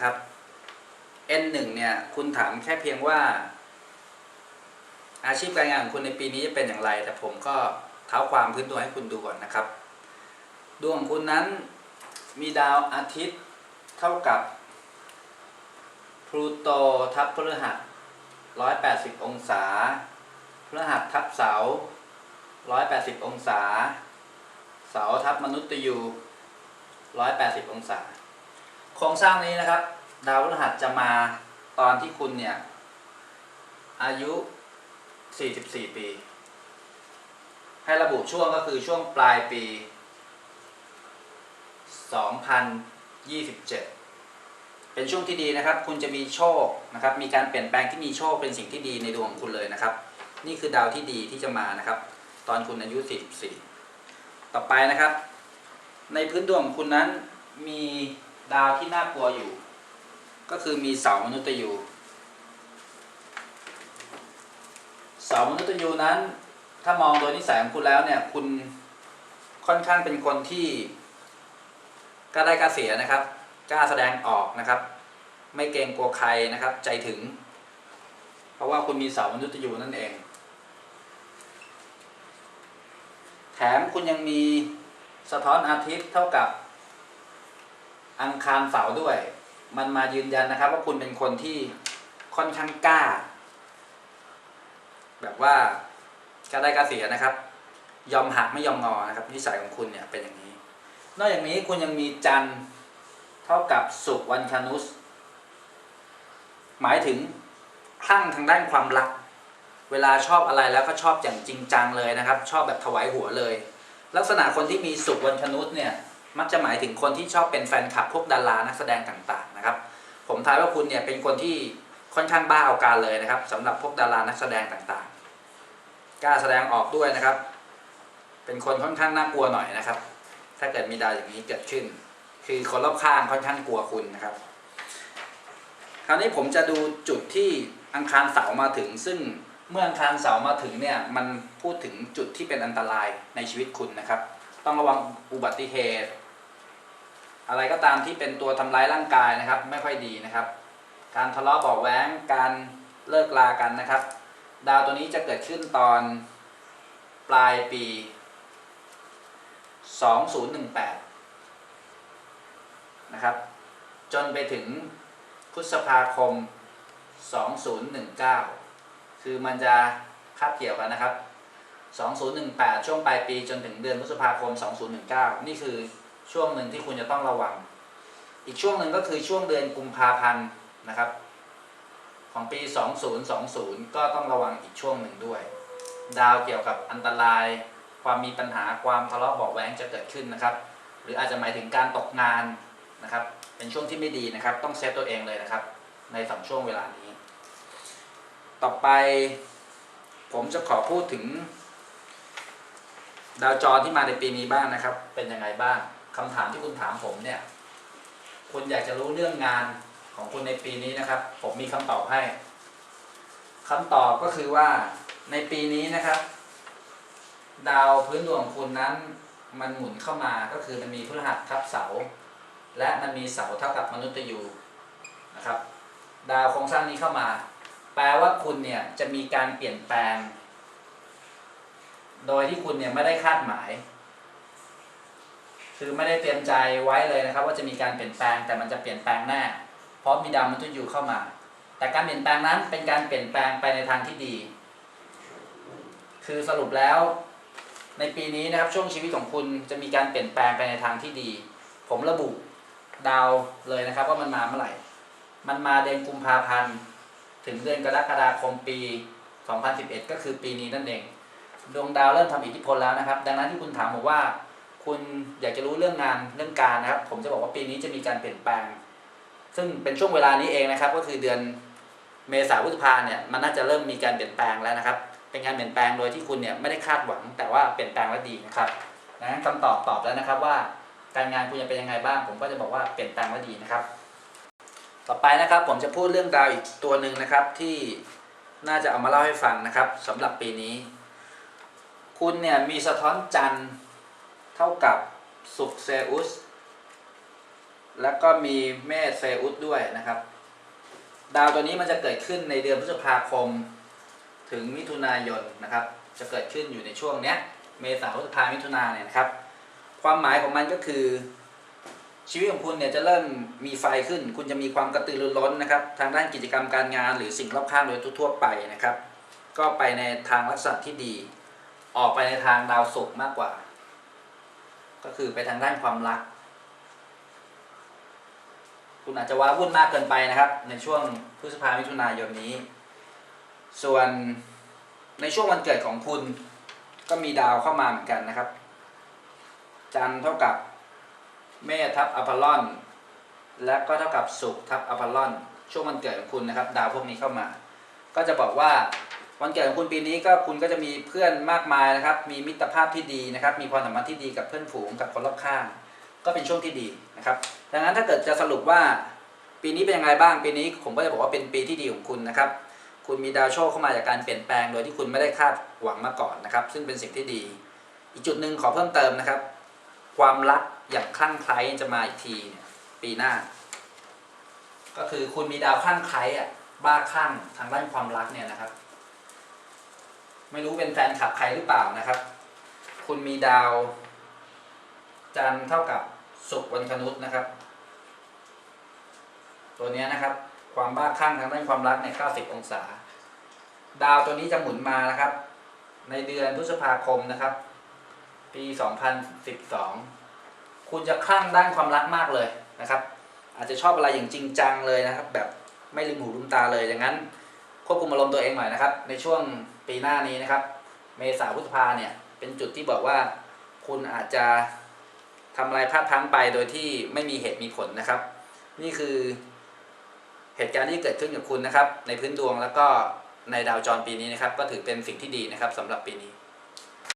นะครับ N1 เนี่ยคุณถามแค่เพียงว่า อาชีพการงานของคุณในปีนี้จะเป็นอย่างไร แต่ผมก็เท้าความพื้นดวงให้คุณดูก่อนนะครับ ดวงของคุณนั้นมีดาวอาทิตย์เท่ากับพลูโตทับพฤหัส180 องศาพฤหัสทับเสาร์180 องศา เสาทับมนุษย์ตยู180 องศา โครงสร้างนี้นะครับ ดาวพฤหัสจะมาตอนที่คุณเนี่ย อายุ 44 ปี ให้ระบุช่วงก็คือช่วงปลายปี 2027 เป็นช่วงที่ดีนะครับ คุณจะมีโชคนะครับ มีการเปลี่ยนแปลงที่มีโชคเป็นสิ่งที่ดีในดวงของคุณเลยนะครับ นี่คือดาวที่ดีที่จะมานะครับ ตอนคุณอายุ 44 ต่อไปนะครับ ในพื้นดวงของคุณนั้นมี ดาวที่น่ากลัวอยู่ ก็คือมีเสามนุษย์ยูเสามนุษย์ยูนั้น ถ้ามองโดยนิสัยของคุณแล้วเนี่ย คุณค่อนข้างเป็นคนที่กล้าได้กล้าเสียนะครับกล้าแสดงออกนะครับ ไม่เกรงกลัวใครนะครับ ใจถึง เพราะว่าคุณมีเสามนุษย์ยูนั่นเอง แถมคุณยังมีสะท้อนอาทิตย์เท่ากับ อังคารเสาร์ด้วย มันมายืนยันนะครับ ว่าคุณเป็นคนที่ค่อนข้างกล้า แบบว่ากล้าได้กล้าเสียนะครับ ยอมหักไม่ยอมงอนะครับนิสัยของคุณเนี่ยเป็นอย่างนี้ นอกจากนี้คุณยังมีจันทร์เท่ากับศุกวันคานุส หมายถึงคลั่งทางด้านความรัก เวลาชอบอะไรแล้วก็ชอบอย่างจริงจังเลยนะครับ ชอบแบบถวายหัวเลย ลักษณะคนที่มีศุกวันคานุสเนี่ย มักจะหมายถึงคนที่ชอบเป็นแฟนคลับพวกดารานักแสดงต่างๆนะครับ ผมทายว่าคุณเนี่ยเป็นคนที่ค่อนข้างบ้าเอาการเลยนะครับสำหรับพวกดารานักแสดงต่างๆ กล้าแสดงออกด้วยนะครับ เป็นคนค่อนข้างน่ากลัวหน่อยนะครับ ถ้าเกิดมีดาวอย่างนี้เกิดขึ้น คือคนรอบข้างค่อนข้างกลัวคุณนะครับ คราวนี้ผมจะดูจุดที่อังคารเสามาถึง ซึ่งเมื่ออังคารเสามาถึงเนี่ยมันพูดถึงจุดที่เป็นอันตรายในชีวิตคุณนะครับ ต้องระวังอุบัติเหตุ อะไรก็ตามที่เป็นตัวทำร้ายร่างกายนะครับ ไม่ค่อยดีนะครับ การทะเลาะเบาะแว้งการเลิกลากันนะครับ ดาวตัวนี้จะเกิดขึ้นตอนปลายปี 2018 นะครับ จนไปถึงพฤษภาคม 2019 คือมันจะคาบเกี่ยวกันนะครับ 2018 ช่วงปลายปีจนถึงเดือนพฤษภาคม 2019 นี่คือช่วงหนึ่งที่คุณจะต้องระวัง อีกช่วงหนึ่งก็คือช่วงเดือนกุมภาพันธ์นะครับ ของปี 2020 ก็ต้องระวังอีกช่วงหนึ่งด้วย ดาวเกี่ยวกับอันตราย ความมีปัญหาความทะเลาะเบาะแว้งจะเกิดขึ้นนะครับ หรืออาจจะหมายถึงการตกงานนะครับ เป็นช่วงที่ไม่ดีนะครับ ต้องเซตตัวเองเลยนะครับ ในสองช่วงเวลานี้ ต่อไปผมจะขอพูดถึง ดาวจรที่มาในปีนี้บ้างนะครับ เป็นยังไงบ้างคำถามที่คุณถามผมเนี่ย คุณอยากจะรู้เรื่องงานของคุณในปีนี้นะครับ ผมมีคำตอบให้คำตอบก็คือว่าในปีนี้นะครับ ดาวพื้นดวงของคุณนั้น มันหมุนเข้ามาก็คือมันมีพฤหัสทับเสา และมันมีเสาเท่ากับมนุษย์ยูนะครับ ดาวโครงสร้างนี้เข้ามา แปลว่าคุณเนี่ยจะมีการเปลี่ยนแปลง โดยที่คุณเนี่ยไม่ได้คาดหมาย คือไม่ได้เตรียมใจไว้เลยนะครับ ว่าจะมีการเปลี่ยนแปลงแต่มันจะเปลี่ยนแปลงแน่เพราะมีดาวมนุย์ยูเข้ามา แต่การเปลี่ยนแปลงนั้นเป็นการเปลี่ยนแปลงไปในทางที่ดี คือสรุปแล้วในปีนี้นะครับช่วงชีวิตของคุณจะมีการเปลี่ยนแปลงไปในทางที่ดี ผมระบุดาวเลยนะครับ ว่ามันมาเมื่อไหร่ มันมาเดือนกุมภาพันธ์ถึงเดือนกรกฎาคมปี 2011 ก็คือปีนี้นั่นเอง ดวงดาวเริ่มทำอิทธิพลแล้วนะครับ ดังนั้นที่คุณถามผมว่า คุณอยากจะรู้เรื่องงานเรื่องการนะครับ ผมจะบอกว่าปีนี้จะมีการเปลี่ยนแปลง ซึ่งเป็นช่วงเวลานี้เองนะครับ ก็คือเดือนเมษาพฤษภาเนี่ยมันน่าจะเริ่มมีการเปลี่ยนแปลงแล้วนะครับ เป็นการเปลี่ยนแปลงโดยที่คุณเนี่ยไม่ได้คาดหวัง แต่ว่าเปลี่ยนแปลงแล้วดีนะครับดังนั้นคำตอบตอบแล้วนะครับว่าการงานคุณจะเป็นยังไงบ้าง ผมก็จะบอกว่าเปลี่ยนแปลงแล้วดีนะครับ ต่อไปนะครับผมจะพูดเรื่องดาวอีกตัวหนึ่งนะครับที่น่าจะเอามาเล่าให้ฟังนะครับสำหรับปีนี้ คุณเนี่ยมีสะท้อนจันทร์เท่ากับศุกเซอุส แล้วก็มีเมษเซอุสด้วยนะครับ ดาวตัวนี้มันจะเกิดขึ้นในเดือนพฤษภาคมถึงมิถุนายนนะครับ จะเกิดขึ้นอยู่ในช่วงเนี้ย เมษาพฤษภามิถุนาเนี่ยนะครับ ความหมายของมันก็คือชีวิตของคุณเนี่ยจะเริ่มมีไฟขึ้น คุณจะมีความกระตือรือร้นนะครับ ทางด้านกิจกรรมการงานหรือสิ่งรอบข้างโดยทั่วไปนะครับ ก็ไปในทางลักษณะที่ดี ออกไปในทางดาวศุกร์มากกว่า ก็คือไปทางด้านความรัก คุณอาจจะว้าวุ่นมากเกินไปนะครับ ในช่วงพฤษภามิถุนายนนี้ ส่วนในช่วงวันเกิดของคุณก็มีดาวเข้ามาเหมือนกันนะครับ จันเท่ากับเมทับอพอลลอน และก็เท่ากับศุกร์ทับอพอลลอน ช่วงวันเกิดของคุณนะครับ ดาวพวกนี้เข้ามา ก็จะบอกว่า วันเกิดของคุณปีนี้ก็คุณก็จะมีเพื่อนมากมายนะครับ มีมิตรภาพที่ดีนะครับ มีความสัมพันธ์ที่ดีกับเพื่อนฝูงกับคนรอบข้าง ก็เป็นช่วงที่ดีนะครับ ดังนั้นถ้าเกิดจะสรุปว่าปีนี้เป็นยังไงบ้าง ปีนี้ผมก็จะบอกว่าเป็นปีที่ดีของคุณนะครับ คุณมีดาวโชคเข้ามาจากการเปลี่ยนแปลงโดยที่คุณไม่ได้คาดหวังมาก่อนนะครับ ซึ่งเป็นสิ่งที่ดี อีกจุดหนึ่งขอเพิ่มเติมนะครับ ความรักอย่างคลั่งไคล้จะมาอีกทีเนี่ยปีหน้า ก็คือคุณมีดาวคลั่งไคล้อะบ้าคลั่งทางด้านความรักเนี่ยนะครับ ไม่รู้เป็นแฟนคลับใครหรือเปล่านะครับ คุณมีดาว จันเท่ากับศุกร์วันคนุษนะครับ ตัวนี้นะครับ ความบ้าคลั่งทางด้านความรักใน 90 องศา ดาวตัวนี้จะหมุนมานะครับ ในเดือนพฤษภาคมนะครับ ปี 2012 คุณจะคลั่งด้านความรักมากเลยนะครับ อาจจะชอบอะไรอย่างจริงจังเลยนะครับ แบบไม่ลืมหูลืมตาเลยอย่างนั้น ควบคุมอารมณ์ตัวเองหน่อยนะครับ ในช่วงปีหน้านี้นะครับ เมษาพฤษภาเนี่ยเป็นจุดที่บอกว่าคุณอาจจะทำอะไรพลาดพลั้งไปโดยที่ไม่มีเหตุมีผลนะครับ นี่คือเหตุการณ์ที่เกิดขึ้นกับคุณนะครับ ในพื้นดวงแล้วก็ในดาวจรปีนี้นะครับ ก็ถือเป็นสิ่งที่ดีนะครับสำหรับปีนี้